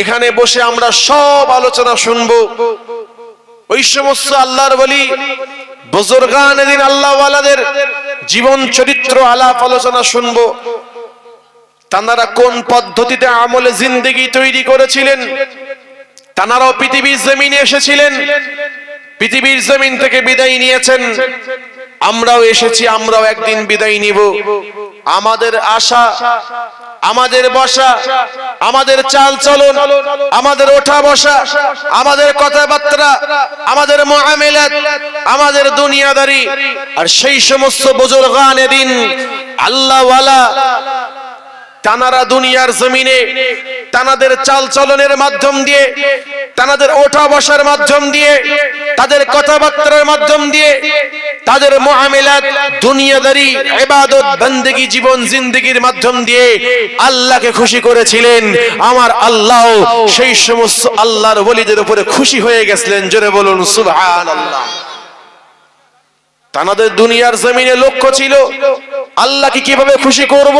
এখানে বসে আমরা সব আলোচনা শুনব। ওই সমস্ত আল্লাহর বলি, বুজুর্গান দিন আল্লাহওয়ালাদের জীবন চরিত্র আলাপ আলোচনা শুনব। তানারা কোন পদ্ধতিতে আমলে জিন্দেগি তৈরি করেছিলেন? তানারাও পৃথিবীর জমিনে এসেছিলেন। পৃথিবীর জমিন থেকে বিদায় নিয়েছেন। আমরাও এসেছি, আমরাও একদিন বিদায় নিব। আমাদের আশা, আমাদের বসা, আমাদের চাল চলন, আমাদের ওঠা বসা, আমাদের কথাবার্তা, আমাদের মুআমিলাত আমাদের দুনিয়াদারি, আর সেই সমস্ত বুজুর্গানে দিন আল্লাহওয়ালা তানারা দুনিয়ার জমিনে, তানাদের চাল চলনের মাধ্যম দিয়ে, তানাদের ওঠা বসার মাধ্যম দিয়ে, তাদের কথাবার্তার মাধ্যম দিয়ে তাদের মুআমিলাত, দুনিয়াদারি, ইবাদত, বন্দেগী জীবন, জিন্দেগীর মাধ্যম দিয়ে আল্লাহকে খুশি করেছিলেন। আমার আল্লাহ সেই সমস্ত আল্লাহর ওলিদের উপরে খুশি হয়ে গেছিলেন। জোরে বলুন, সুবহানাল্লাহ। তানাদের দুনিয়ার জমিনে লক্ষ্য ছিল, আল্লাহকে কীভাবে খুশি করব?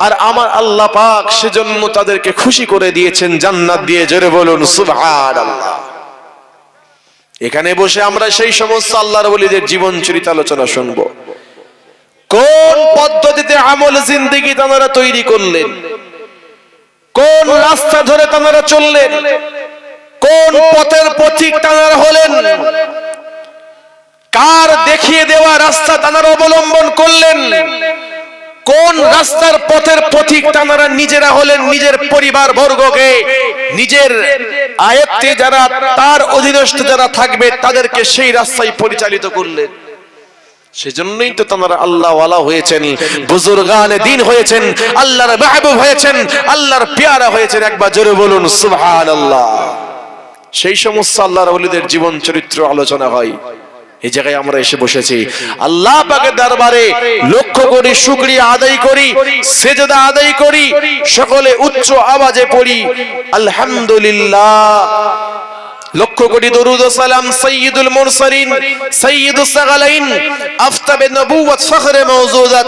আর আমার আল্লাহ পাক সেজন্য তাদেরকে খুশি করে দিয়েছেন, জান্নাত দিয়ে। জোরে বলুন, সুবহানাল্লাহ। এখানে বসে আমরা সেই সমস্ত আল্লাহর ওলিদের জীবন চরিত আলোচনা শুনব। কোন পদ্ধতিতে আমল জিন্দেগি তারা তৈরি করলেন? কোন রাস্তা ধরে তারা চললেন? কোন পথের পথিক তারা হলেন? কার দেখিয়ে দেওয়া রাস্তা তানারা অবলম্বন করলেন? কোন রাস্তার পথের পথিক তানারা নিজেরা হলেন নিজের পরিবার বর্গকে নিজের আয়ত্তে যারা, তার অধীনস্থ যারা থাকবে, তাদেরকে সেই রাস্তায় পরিচালিত করলেন। সেজন্যই তো তারা আল্লাহ ওয়ালা হয়েছেন, বুজুর্গানে দিন হয়েছেন, আল্লাহর মাহবুব হয়েছেন, আল্লাহর পেয়ারা হয়েছেন। একবার জোরে বলুন, সুবহানাল্লাহ। সেই সমস্ত আল্লাহর ওলিদের জীবন চরিত্র আলোচনা হয়। এই জায়গায় আমরা এসে বসেছি। আল্লাহ পাকের দরবারে লক্ষ্য করি শুকরিয়া আদায় করি, সেজদা আদায় করি, সকলে উচ্চ আওয়াজে পড়ি, আলহামদুলিল্লাহ। লক্ষ্য কোটি দরুদ সালাম সৈয়দুল মুরসালিন সৈয়দুস সাগালাইন, আফতাবে নবুওয়াত ফখরে মওজুদাত,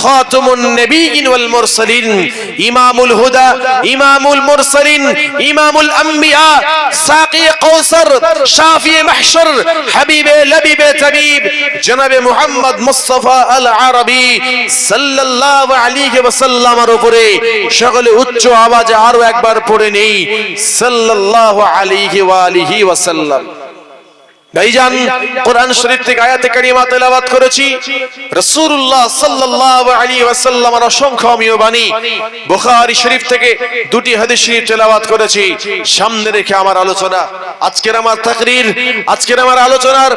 খাতামুন নবিয়িন ওয়াল মুরসালিন, ইমামুল হুদা, ইমামুল মুরসালিন, ইমামুল আম্বিয়া সাকি কাউসার শাফি মাহশর, হাবিবে লবিবে তাবিব, জনাবে মুহাম্মদ মুস্তাফা আল আরবি সাল্লাল্লাহু আলাইহি ওয়াসাল্লামের উপরে সকলে উচ্চ আওয়াজে আরও একবার পড়ে নেই, সাল্লাল্লাহু আলাইহি ওয়া আলিহি ওয়াসাল্লাম। ভাইজান, কোরআন শরীফ থেকে আয়াতে কারিমা তেলাওয়াত করেছি। রাসূলুল্লাহ সাল্লাল্লাহু আলাইহি ওয়াসাল্লামের অসংখ্য অমীয় বাণী বুখারী শরীফ থেকে দুটি হাদিস শরীফ তেলাওয়াত করেছি। সামনে রেখে আমার আলোচনা। আজকের আমার তাকরীর, আজকের আমার আলোচনার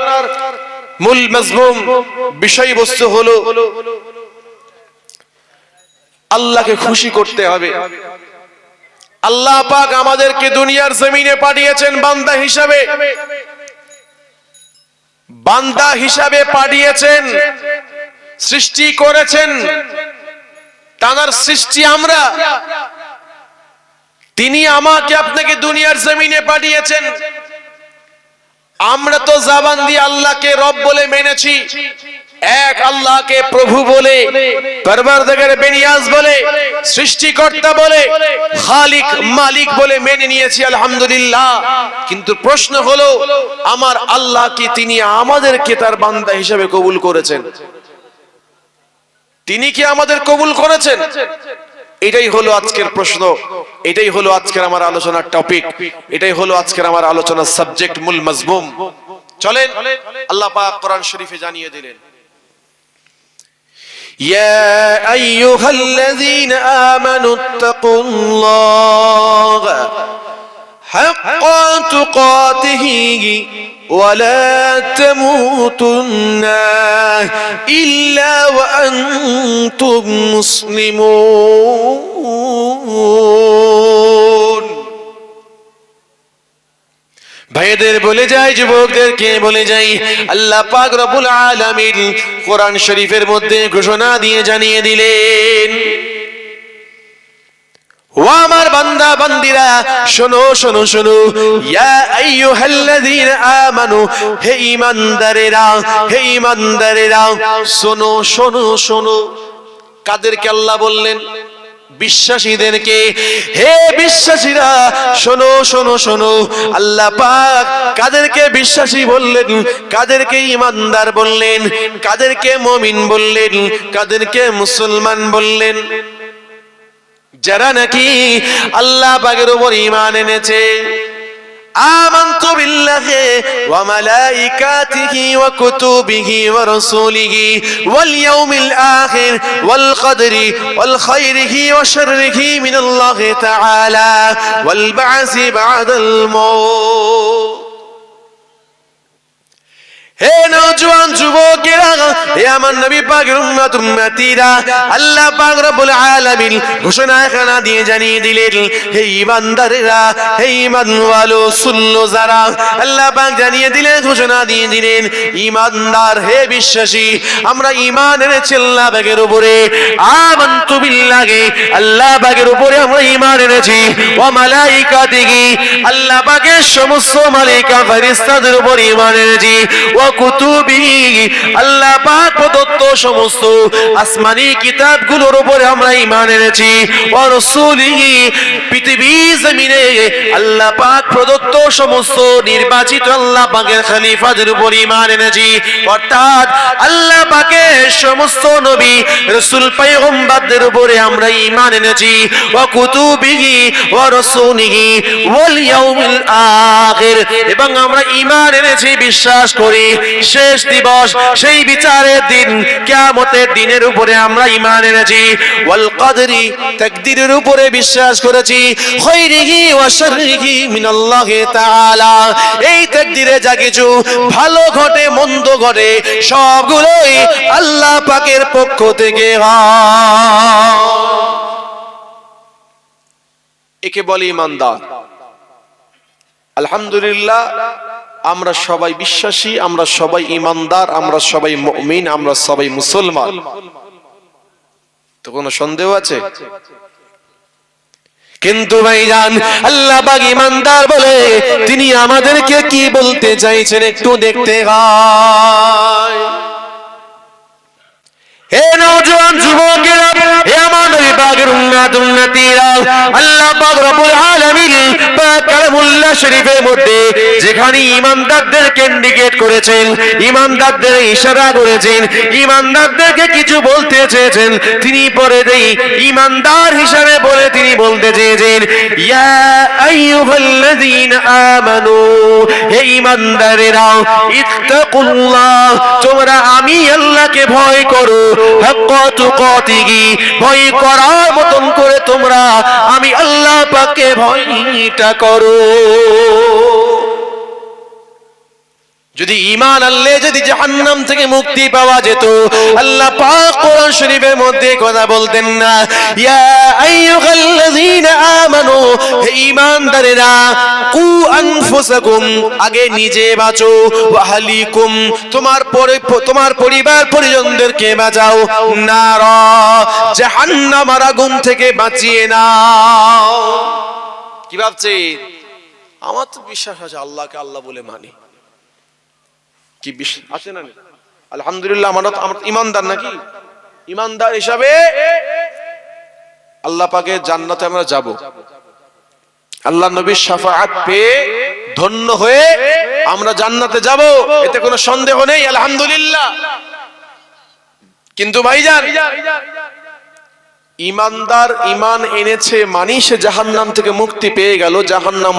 মূল মজমুম বিষয়বস্তু হলো, আল্লাহকে খুশি করতে হবে। আল্লাহ পাক আমাদেরকে দুনিয়ার জমিনে পাঠিয়েছেন বান্দা হিসাবে। বান্দা হিসাবে পাঠিয়েছেন, সৃষ্টি করেছেন। তার সৃষ্টি আমরা। তিনি আমাকে আপনাকে দুনিয়ার জমিনে পাঠিয়েছেন। আমরা তো জাবান দিয়ে আল্লাহকে রব বলে মেনেছি। এক আল্লাহকে প্রভু বলে বেনিয়াজ বলে, সৃষ্টিকর্তা বলে, খালিক মালিক বলে মেনে নিয়েছি, আলহামদুলিল্লাহ। কিন্তু প্রশ্ন হলো, আমার আল্লাহ কি তিনি আমাদেরকে তার বান্দা হিসেবে কবুল করেছেন? তিনি কি আমাদের কবুল করেছেন? এটাই হলো আজকের প্রশ্ন। এটাই হলো আজকের আমার আলোচনার টপিক এটাই হলো আজকের আমার আলোচনার সাবজেক্ট মূল মজমুম। চলেন, আল্লাহ পাক কোরআন শরীফে জানিয়ে দিলেন। يا أيها الذين آمنوا اتقوا الله حق تقاته ولا تموتن إلا وأنتم مسلمون. ভাইদের বলে যাই যুবকদেরকে বলে যাই আল্লাহ পাক রব্বুল আলামিন কোরআন শরীফের মধ্যে ঘোষণা দিয়ে জানিয়ে দিলেন, ও আমার বান্দা, বান্দিরা, শোনো শোনো শোনো, ইয়া আইয়ুহাল্লাযীনা আমানু, হে ঈমানদারেরা হে ঈমানদারেরা, শোনো শোনো শোনো, কাদেরকে আল্লাহ বললেন বিশ্বাসীদেরকে হে বিশ্বাসীরা, শোনো শোনো শোনো। আল্লাহ পাক কাদেরকে বিশ্বাসী বললেন, কাদেরকে ইমানদার বললেন, কাদেরকে মমিন বললেন, কাদেরকে মুসলমান বললেন। যারা নাকি আল্লাহ পাকের উপর ইমান এনেছে آمنت بالله وملائكته وكتبه ورسوله واليوم الآخر والقدر والخيره وشره من الله تعالى والبعث بعد الموت. বিশ্বাসী, আমরা ঈমান এনেছি আল্লাহ পাকের উপরে, আমানতু বিল্লাহি, আল্লাহ পাকের উপরে আমরা ঈমান এনেছি, ওয়া মালাইকাতিহি, আল্লাহ পাকের সমস্ত মালাইকা ফেরেশতাদের উপর ঈমান এনেছি, ওয়া কুতুবিহি আল্লাহ পাক প্রদত্ত সমস্ত আসমানি কিতাবগুলোর উপরে আমরা ঈমান এনেছি। ওয়া রাসূলিহি পৃথিবী জমিনে আল্লাহ পাক প্রদত্ত সমস্ত নির্বাচিত আল্লাহ পাকের খলিফাদের উপর ঈমান এনেছি। অর্থাৎ আল্লাহ পাকের সমস্ত নবী, রাসূল, পয়গম্বরদের উপরে আমরা ঈমান এনেছি। ওয়া কুতুবিহি ওয়া রাসূলিহি ওয়াল ইয়াউমিল আখির। এবং আমরা ঈমান এনেছি, বিশ্বাস করি শেষ দিবস, সেই বিচারের দিন, কিয়ামতের দিনের উপরে আমরা ঈমান এনেছি। ওয়াল কদরি, তাকদীরের উপরে বিশ্বাস করেছি। খৈরিহি ওয়া শাররিহি মিনাল্লাহি তাআলা। এই তাকদীরে যা কিছু ভালো ঘটে, মন্দ ঘটে, সবগুলোই আল্লাহ পাকের পক্ষ থেকে একে বলে ইমানদার আলহামদুলিল্লাহ আমরা সবাই বিশ্বাসী, আমরা সবাই ইমানদার, আমরা সবাই মমিন, আমরা সবাই মুসলমান। তো কোনো সন্দেহ আছে? কিন্তু ভাইজান আল্লাহ বাগ ইমানদার বলে তিনি আমাদেরকে কি বলতে চাইছেন একটু দেখতে হয়। হে নওজোয়ান আল্লাহ যেখানে ঈমানদারদেরকে ইন্ডিকেট করেছেন ঈমানদারদের ইশারা করেছেন ঈমানদারদেরকে কিছু বলতে চেয়েছেন, তিনি পরে দেই ঈমানদার হিসাবে বলে তিনি বলতে চেয়েছেন, ইয়া আমানু, হে ইত্তাকুল্লাহ, তোমরা আমি আল্লাহকে ভয় করো ভয় করার মতন করে তোমরা আমি আল্লাহ পাকে ভয়টা করো। যদি ইমান আনলে যদি জাহান্নাম থেকে মুক্তি পাওয়া যেত, আল্লাহ পাক কোরআন শরীফের মধ্যে কথা বলতেন না, ইয়া আইয়ুহাল্লাযীনা আমানু, হে ঈমানদারেরা, কু আনফুসাকুম, আগে নিজে বাঁচো ওয়া আহলিকুম তোমার পরে, তোমার পরিবার পরিজনদেরকে বাঁচাও, নারা জাহান্নামের আগুন থেকে বাঁচিয়ে নাও। কি ভাবছেন? আমার তো বিশ্বাস আছে আল্লাহকে আল্লাহ বলে মানি। কি বিশ্বাস আছে না আলহামদুলিল্লাহ, আমরা আমরা ইমানদার নাকি? ইমানদার হিসাবে আল্লাহ পাকে জান্নাতে আমরা যাব। আল্লাহ নবীর শাফাআত পেয়ে ধন্য হয়ে আমরা জান্নাতে যাব, এতে কোনো সন্দেহ নেই, আলহামদুলিল্লাহ। কিন্তু ভাইজান, ইমানদার ইমান এনেছে মানি সে জাহান্নাম থেকে মুক্তি পেয়ে গেল, জাহান্নাম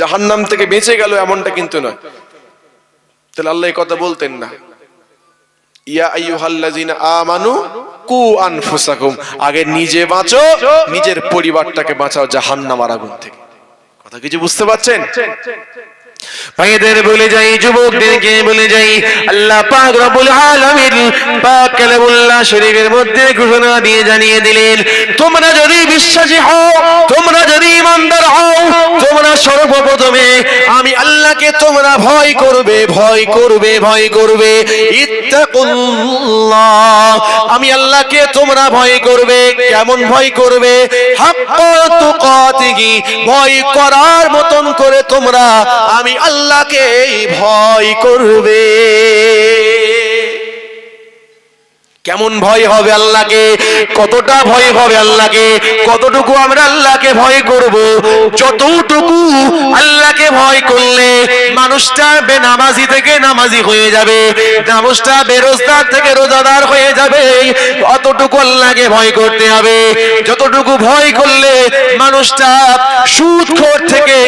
জাহান্নাম থেকে বেঁচে গেল এমনটা কিন্তু নয়। তাহলে আল্লাহ কথা বলতেন না। ইয়া আমানু কু আগে নিজে নিজের পরিবারটাকে বাঁচাও জাহান্নামের আগুন থেকে। কথা কিছু বুঝতে পারছেন? ভাইদের বলে যাই, যুবকদেরকে বলে যাই, আল্লাহ পাক রব্বুল আলামিন পাক কালামুল্লাহ শরীফের মধ্যে ঘোষণা দিয়ে জানিয়ে দিলেন, তোমরা যদি বিশ্বাসী হও, তোমরা যদি ইমানদার হও, তোমরা সর্বপ্রথমে আমি আল্লাহকে তোমরা ভয় করবে ভয় করবে ভয় করবে। ইত্তাকুল্লাহ, আমি আল্লাহকে তোমরা ভয় করবে। কেমন ভয় করবে? হাক্কা তুকাতিহি, ভয় করার মতন করে তোমরা আমি আল্লাহকে ভয় করবে। কেমন ভয় হবে আল্লাহকে? কতটা ভয় হবে আল্লাহকে? কতটুকু আমরা আল্লাহকে ভয় করব? যতটুকু আল্লাহকে ভয় করলে মানুষটা বেনামাজি থেকে নামাজি হয়ে যাবে, মানুষটা বেরোজগার থেকে রোজাদার হয়ে যাবে, অতটুকু আল্লাহকে ভয় করতে হবে। যতটুকু ভয় করলে মানুষটা সুদখোর থেকে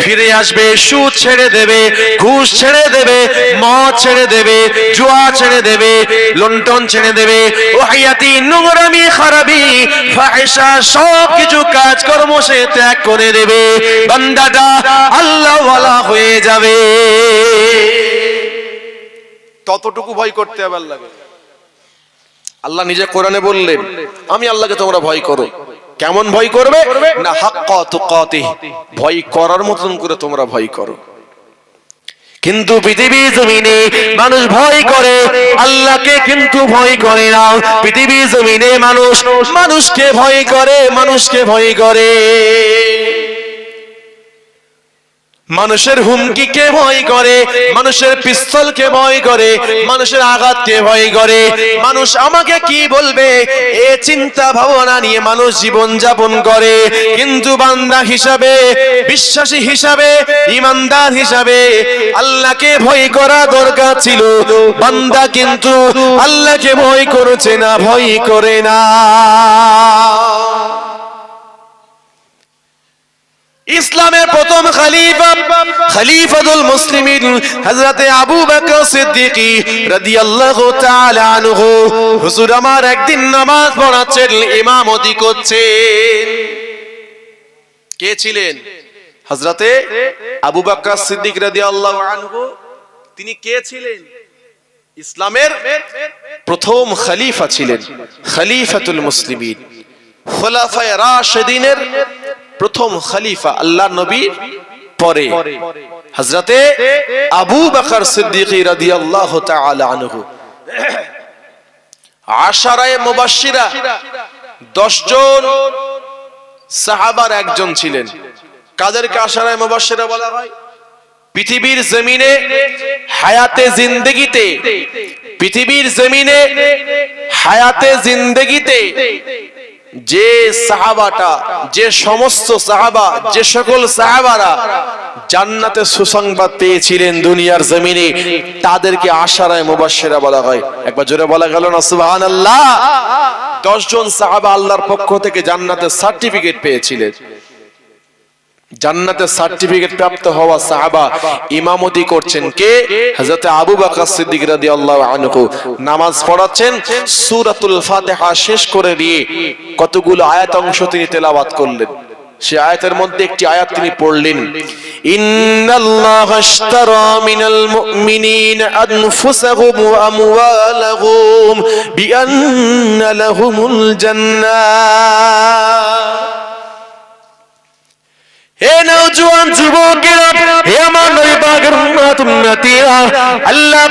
ফিরে আসবে, সুদ ছেড়ে দেবে, ঘুষ ছেড়ে দেবে, মদ ছেড়ে দেবে, জুয়া ছেড়ে দেবে লন্ঠন ছেড়ে দেবে। ও হায়াতি নোংরামি খারাপি ফাহিশা সব কিছু কাজকর্ম সে ত্যাগ করে দেবে। বান্দাটা আল্লাহ ওয়ালা হয়ে যাবে। ততটুকু ভয় করতে হবে আল্লাহকে আল্লাহ নিজে কোরআনে বললেন আমি আল্লাহকে তোমরা ভয় করো। কেমন ভয় করবে? না হাক্কা তুকাতি। ভয় করার মতন করে তোমরা ভয় করো। কিন্তু পৃথিবী জমিনে মানুষ ভয় করে। আল্লাহকে কিন্তু ভয় করে না। পৃথিবী জমিনে মানুষ, মানুষকে ভয় করে, মানুষকে ভয় করে। মানুষের হুমকিকে ভয় করে? মানুষের পিস্তলকে ভয় করে? মানুষের আঘাতকে ভয় করে? মানুষ আমাকে কি বলবে? এ চিন্তা ভাবনা নিয়ে মানুষ জীবন যাপন করে। কিন্তু বান্দা হিসাবে, বিশ্বাসী হিসাবে, ইমানদার হিসাবে আল্লাহকে ভয় করা দরকার ছিল। বান্দা কিন্তু আল্লাহকে ভয় করছে না, ভয় করে না। ইসলামের প্রথম খলিফা, খলিফাতুল মুসলিমিন হযরতে আবু বকর সিদ্দিকী রাদিয়াল্লাহু তাআলা আনহু। হুজুর আমার একদিন নামাজ পড়াচ্ছেন ইমামতি করছেন কে ছিলেন? হযরতে আবু বকর সিদ্দিক রাদিয়াল্লাহু আনহু। তিনি কে ছিলেন? ইসলামের প্রথম খলিফা ছিলেন, খলিফাতুল মুসলিমিন। খোলাফায়ে রাশিদিনের প্রথম খলিফা আল্লাহ নবীর পরে। হযরতে আবু বকর সিদ্দিক রাদিয়াল্লাহু তাআলা আনহু। আশারায়ে মুবাশশিরা 10 জন সাহাবার একজন ছিলেন। কাদেরকে আশারায়ে মুবাশশিরা বলা হয়? পৃথিবীর জমিনে, হায়াতে জিন্দগিতে। পৃথিবীর জমিনে, হায়াতে জিন্দগিতে যে সাহাবাটা, যে সমস্ত সাহাবা, যে সকল সাহাবারা জান্নাতে সুসংবাদ পেয়েছিলেন দুনিয়ার জমিনে, তাদেরকে আশারায় মুবাসেরা বলা হয়। একবার জোরে বলা গেল না সুবাহান আল্লাহ দশজন সাহাবা আল্লাহর পক্ষ থেকে জান্নাতের সার্টিফিকেট পেয়েছিলেন। জান্নাতের সার্টিফিকেট প্রাপ্ত হওয়া সাহাবা ইমামতি করছেন কে? হযরত আবু বকর সিদ্দিক রাদিয়াল্লাহু আনহু। নামাজ পড়াচ্ছেন, সূরাতুল ফাতিহা শেষ করে দিয়ে কতগুলো আয়াত অংশ তিনি তেলাওয়াত করলেন। সে আয়াতের মধ্যে একটি আয়াত তিনি পড়লেন, ইন্নাল্লাহ আশতারা মিনাল মুমিনিনা আনফুসাহুম ওয়া আমওয়ালাহুম বিআন্না লাহুমুল জান্নাহ। হে নওজোয়ান যুবকেরা হে আমার নবী পাকের উম্মত উম্মতিরা আল্লাহ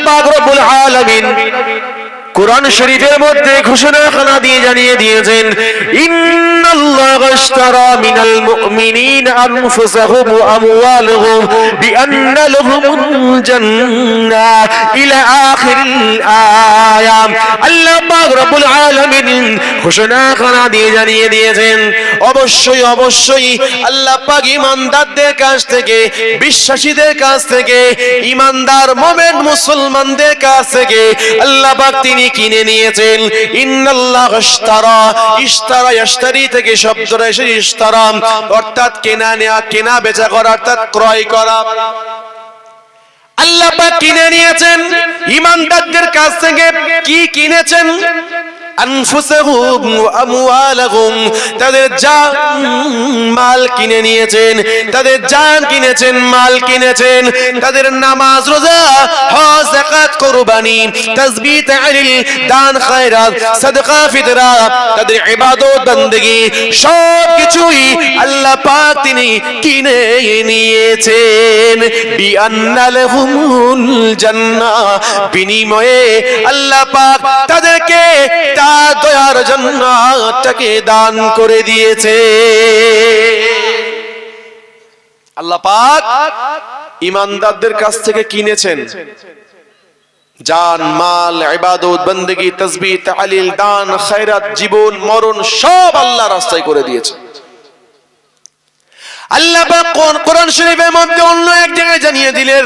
কোরআন শরীফের মধ্যে ঘোষণা খানা দিয়ে জানিয়ে দিয়েছেন, অবশ্যই অবশ্যই আল্লাহ ইমানদারদের কাছ থেকে, বিশ্বাসীদের কাছ থেকে, ইমানদার মোমেন মুসলমানদের কাছ থেকে আল্লাহ তিনি কিনে নিয়েছেন। ইন্নাল্লাহ ইশতারা ইশতারা ইশতারি থেকে শব্দটা এসে ইশতারা। অর্থাৎ কেনা নেওয়া কেনা বেচা করা, অর্থাৎ ক্রয় করা। আল্লাহ পাক কিনে নিয়েছেন। ইমানদারদের কাছ থেকে কি কিনেছেন? আনফুসাহুম আমওয়ালাহুম। তাদের জান মাল কিনে নিয়েছেন, তাদের জান কিনেছেন, মাল কিনেছেন। তাদের নামাজ, রোজা, হজ, যাকাত, কুরবানি তাসবিহ তাহলিল দান, খায়রাত ফিতরা, তাদের ইবাদত বندگی সব কিছুই আল্লাহ পাক তিনি কিনে নিয়েছেন। বিআন্নালহুমুল জান্নাহ। বিনিময়ে আল্লাহ পাক তাদেরকে দয়ার জান্নাতটাকে দান করে দিয়েছে। আল্লাহ পাক ইমানদারদের কাছ থেকে কিনেছেন। জান, মাল, ইবাদত তসবিহ তালিল দান, খায়রাত, জীবন, মরণ সব আল্লাহ রাস্তায় করে দিয়েছে। আল্লাহ পাক কোরআন শরীফের মধ্যে অন্য এক জায়গায় জানিয়ে দিলেন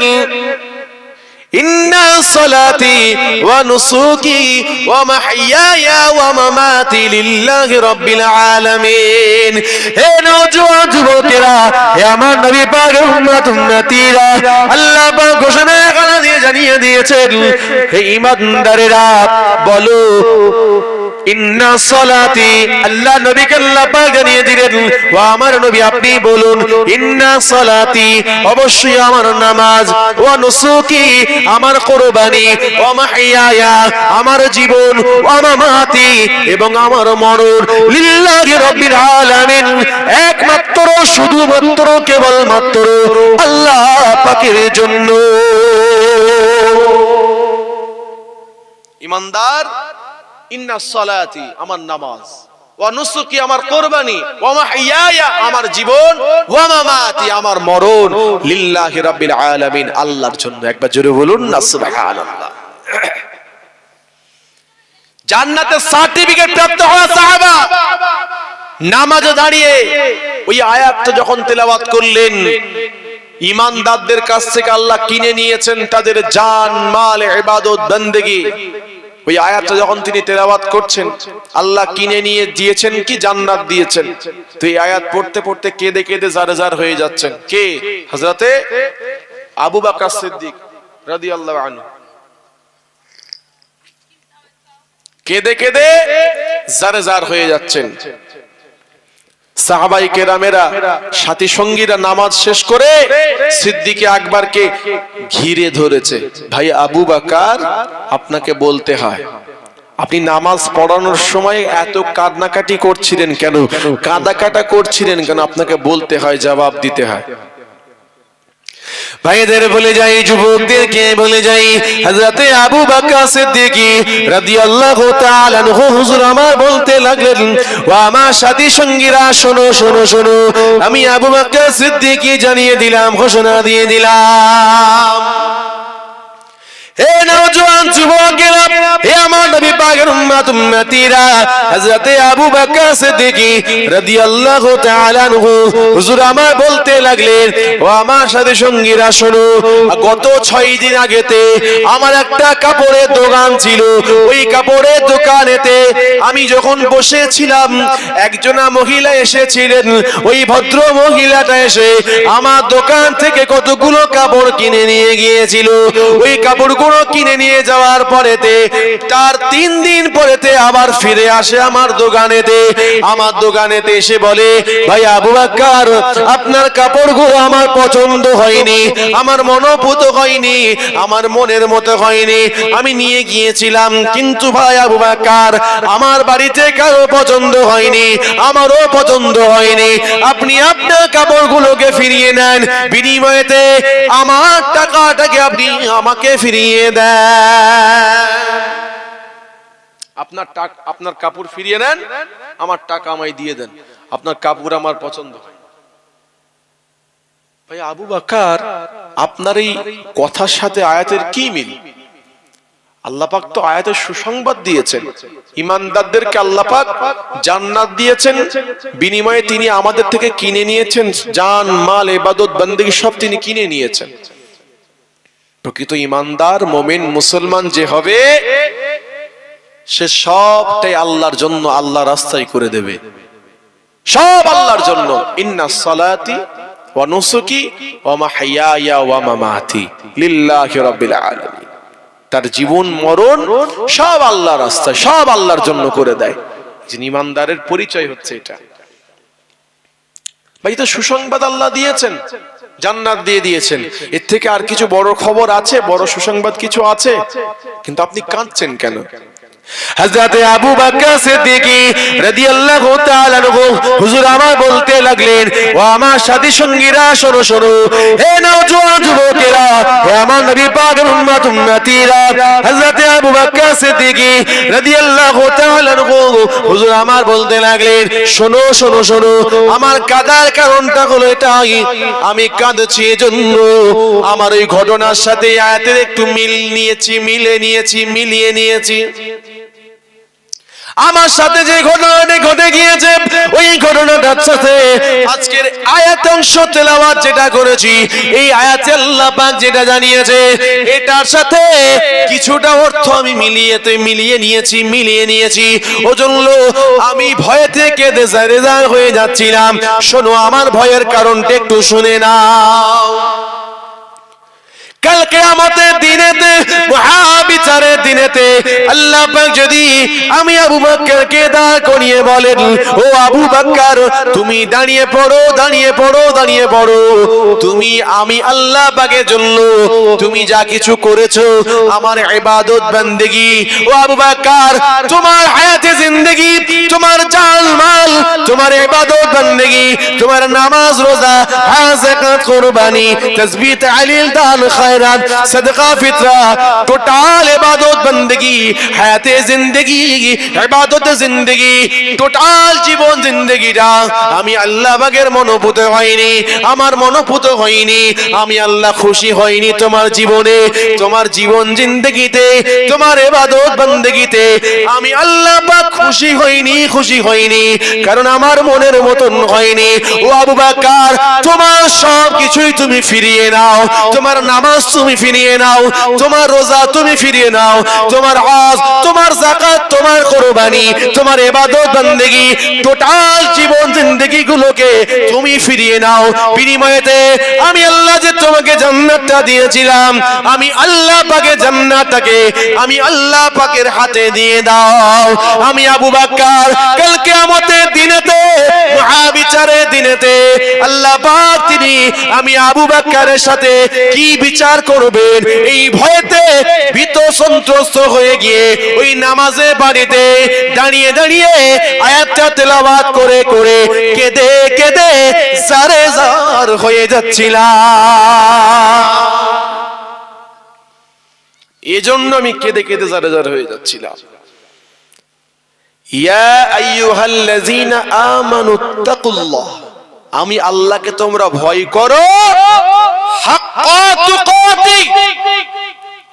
ইন্না সালাতি ওয়া নুসুকি ওয়া মাহইয়ায়া ওয়া মামাতি লিল্লাহি রাব্বিল আলামিন। হে নওজোয়ান যুবকেরা, হে আমার নবী পাকের উম্মত উম্মতিরা, আল্লাহ পাক ঘোষণা এখানে দিয়ে জানিয়ে দিয়েছেন, হে ঈমানদারেরা, বলো ইন্না সলাতি, আল্লাহ নবীকে আল্লাহ পাক জানিয়ে দিলেন আমার নবী, আপনি বলুন, ইন্না সলাতি, অবশ্যই আমার নামাজ নুসুকি, আমার কুরবানি আমার জীবন মামাতি, এবং আমার মরণ, লিল্লাহি রাব্বিল আলামিন, একমাত্র, শুধুমাত্র, কেবলমাত্র আল্লাহ পাকের জন্য। ইমানদার ইন্না আমার নামাজ। আমার আমার জীবন। আমার মরণ। লিল্লাহি রাব্বিল আলামিন। আল্লাহর জন্য একবার জোরে বলুন না, সুবহানাল্লাহ। জান্নাতে সার্টিফিকেট প্রাপ্ত হওয়া সাহাবা। নামাজে দাঁড়িয়ে ওই আয়াতটা যখন তেলাওয়াত করলেন, ইমানদারদের কাছ থেকে আল্লাহ কিনে নিয়েছেন তাদের জান, মাল, ইবাদত, বন্দেগী। ওই আয়াতটা যখন তিনি তেলাওয়াত করছেন, আল্লাহ কিনে নিয়ে দিয়েছেন কি জান্নাত দিয়েছেন? তো এই আয়াত পড়তে পড়তে কেঁদে কেঁদে জারে জার হয়ে যাচ্ছেন। কে? হজরতে আবু বাকা সিদ্দিক রাদি আল্লাহ আনু কেঁদে কেঁদে জারে জার হয়ে যাচ্ছেন। সাহাবাই কেরামেরা, সাথী সঙ্গীরা নামাজ শেষ করে সিদ্দিকে আকবরকে ঘিরে ধরেছে। ভাই, আবু বাকার, আপনাকে বলতে হয়, আপনি নামাজ পড়ানোর সময় এত কান্নাকাটি করছিলেন কেন? কাঁদাকাটা করছিলেন কেন? আপনাকে বলতে হয়, জবাব দিতে হয়। ভাইদের বলে যাই, যুবকদেরকে বলে যাই, হযরতে আবু বকর সিদ্দিকী রাদিয়াল্লাহু তাআলা আনহু হুজুর আমার বলতে লাগলেন ও আমার সাথী সঙ্গীরা, শোনো শোনো শোনো, আমি আবু বকর সিদ্দিকী জানিয়ে দিলাম, ঘোষণা দিয়ে দিলাম। হে নওজোয়ান যুবকেরা হে আমার নবী পাকের উম্মত, উম্মতিরা, হযরতে আবু বকর সিদ্দিকী রাদিয়াল্লাহু তাআলা আনহু। হুজুর আমার বলতে লাগলেন, ও আমার সাথে সঙ্গীরা, শোনো, গত 6 দিন আগেতে আমার একটা কাপড়ের দোকান ছিল। ওই কাপড়ের দোকানেতে আমি যখন বসেছিলাম, একজনা মহিলা এসেছিলেন। ওই ভদ্র মহিলাটা এসে আমার দোকান থেকে কতগুলো কাপড় কিনে নিয়ে গিয়েছিল। ওই কাপড়গুলো কিনে নিয়ে যাওয়ার পরেতে, তার তিন দিন পরেতে আবার ফিরে আসে আমার দোকানেতে। আমার দোকানেতে এসে বলে, ভাই আবু বাক্কার, আপনার কাপড়গুলো আমার পছন্দ হয়নি, আমার মনোভূত হয়নি, আমার মনের মতো হয়নি। আমি নিয়ে গিয়েছিলাম, কিন্তু ভাই আবু বাক্কার, আমার বাড়িতে কারও পছন্দ হয়নি, আমারও পছন্দ হয়নি। আপনি আপনার কাপড়গুলোকে ফিরিয়ে নেন। বিনিময়েতে আমার টাকাটাকে আপনি আমাকে ফিরিয়ে আপনার আপনার কাপড় ফিরিয়ে নেন, আমার টাকা আমায় দিয়ে দেন। আপনার কাপড় আমার পছন্দ ভাই আবু বাকার আপনার এই কথার সাথে আয়াতের কি মিল? আল্লাপাক তো আয়াতের সুসংবাদ দিয়েছেন। ইমানদারদেরকে আল্লাপাক জান্নাত দিয়েছেন। বিনিময়ে তিনি আমাদের থেকে কিনে নিয়েছেন। জান, মাল, এবাদত, বন্দেগী সব তিনি কিনে নিয়েছেন। প্রকৃত ইমানদার, মোমেন, মুসলমান যে হবে, সে সবটাই আল্লাহর জন্য আল্লাহ রাস্তায় করে দেবে। সব আল্লাহর জন্য। ইন্না সালাতি ওয়া নুসুকি ওয়া মামাতি লিল্লাহি রাব্বিল আলামিন। তার জীবন, মরণ সব আল্লাহ রাস্তায়, সব আল্লাহর জন্য করে দেয়। যিনি ইমানদারের পরিচয় হচ্ছে এটা। ভাই তো সুসংবাদ আল্লাহ দিয়েছেন, জান্নাত দিয়ে দিয়েছেন। এর থেকে আর কিছু বড় খবর আছে? বড় সুসংবাদ কিছু আছে? কিন্তু আপনি কাঁদছেন কেন? হযরতে আবু বকর সিদ্দিকী রাদিয়াল্লাহু তাআলা আনহু হুজুর আমার বলতে লাগলেন, ও আমার সাথী সঙ্গীরা, শোনো শোনো, হে নওজোয়ান যুবকেরা, হে আমার নবী পাকের উম্মত উম্মতিরা, হযরতে আবু বকর সিদ্দিকী রাদিয়াল্লাহু তাআলা আনহু হুজুর আমার বলতে লাগলেন, শোনো শোনো শোনো, আমার কাদার কারণটা হলো এটাই, আমি কাঁদছি এজন্য, আমার ওই ঘটনার সাথে এই আয়াতের একটু মিল নিয়েছি, মিলে নিয়েছি, মিলিয়ে নিয়েছি। আমার সাথে যে ঘটনাটি ঘটে গিয়েছে, ওই ঘটনাটার সাথে আজকের আয়াত অংশ তেলাওয়াত যেটা করেছি, এই আয়াতে আল্লাহ পাক যেটা জানিয়েছে, এটার সাথে কিছুটা অর্থ আমি মিলিয়ে তো মিলিয়ে নিয়েছি মিলিয়ে নিয়েছি। ওজন্য আমি ভয় থেকে দেজারেজার হয়ে যাচ্ছিলাম। শোনো, আমার ভয়ের কারণটা একটু শুনে নাও। আমি ও আবু তুমি দাঁড়িয়ে পড়ো দাঁড়িয়ে পড়ো দাঁড়িয়ে পড়ো। তুমি আমি আল্লাহ জন্য, তুমি যা কিছু করেছ, আমার ইবাদত বান্দেগি। ও আবু বকর তোমার জিন্দেগি, তোমার জান মাল তোমার ইবাদত, বান্দেগি, তোমার নামাজ, রোজা, হজ যাকাত কুরবানি, তাসবিহ তাহলিল দান, খায়রাত, সদকা, ফিতরা, টোটাল ইবাদত, বান্দেগি, হায়াতে জিন্দেগি, ইবাদত জিন্দেগি, টোটাল জীবন জিন্দেগিটা আমি আল্লাহ বাগের মনোভূত হয়নি, আমার মনোভূত হয়নি, আমি আল্লাহ খুশি হয়নি তোমার জীবনে, তোমার জীবন জিন্দেগিতে, তোমার ইবাদত, বান্দেগিতে, আমি আল্লাহ পাক খুশি হইনি খুশি হইনি কারণ আমার মনের মতন হয়নি। ও আবু বাকার তোমার সব কিছুই তুমি ফিরিয়ে নাও তোমার নামাজ তুমি ফিরিয়ে নাও তোমার রোজা তুমি ফিরিয়ে নাও তোমার হজ তোমার যাকাত তোমার কুরবানি তোমার ইবাদত বান্দেগি টোটাল জীবন জিন্দেগি গুলোকে তুমি ফিরিয়ে নাও। বিনিময়েতে আমি আল্লাহ যে তোমাকে জান্নাতটা দিয়েছিলাম আমি আল্লাহ পাকে জান্নাতটাকে আমি আল্লাহ পাকের হাতে দিয়ে দাও। আমি আবু বাক্কার, কাল কিয়ামতের দিনেতে, মহাবিচারের দিনেতে আল্লাহ পাক তিনি আমি আবু বাক্কারের সাথে কি বিচার করবেন? এই ভয়েতে ভীত সন্ত্রস্ত হয়ে গিয়ে ওই নামাজে বাড়িতে দাঁড়িয়ে দাঁড়িয়ে আয়াতটা তেলাওয়াত করে করে কেঁদে কেঁদে সারে জার হয়ে যাচ্ছিলাম। এজন্য আমি কেঁদে কেঁদে জারে জার হয়ে যাচ্ছিলাম। আমি আল্লাহকে তোমরা ভয় করো।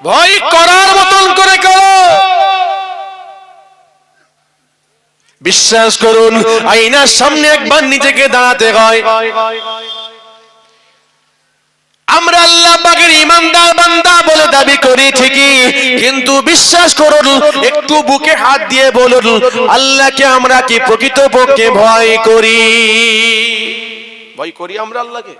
ভয় করার মতন করে করো। বিশ্বাস করুন আইনার সামনে একবার নিজেকে দাঁড়াতে হয়। আমরা আল্লাহ পাকের ইমানদার বান্দা বলে দাবি করি ঠিকই, কিন্তু বিশ্বাস করুন, একটু বুকে হাত দিয়ে বলুন, আল্লাহকে আমরা কি প্রকৃত পক্ষে ভয় করি? ভয় করি আমরা আল্লাহকে?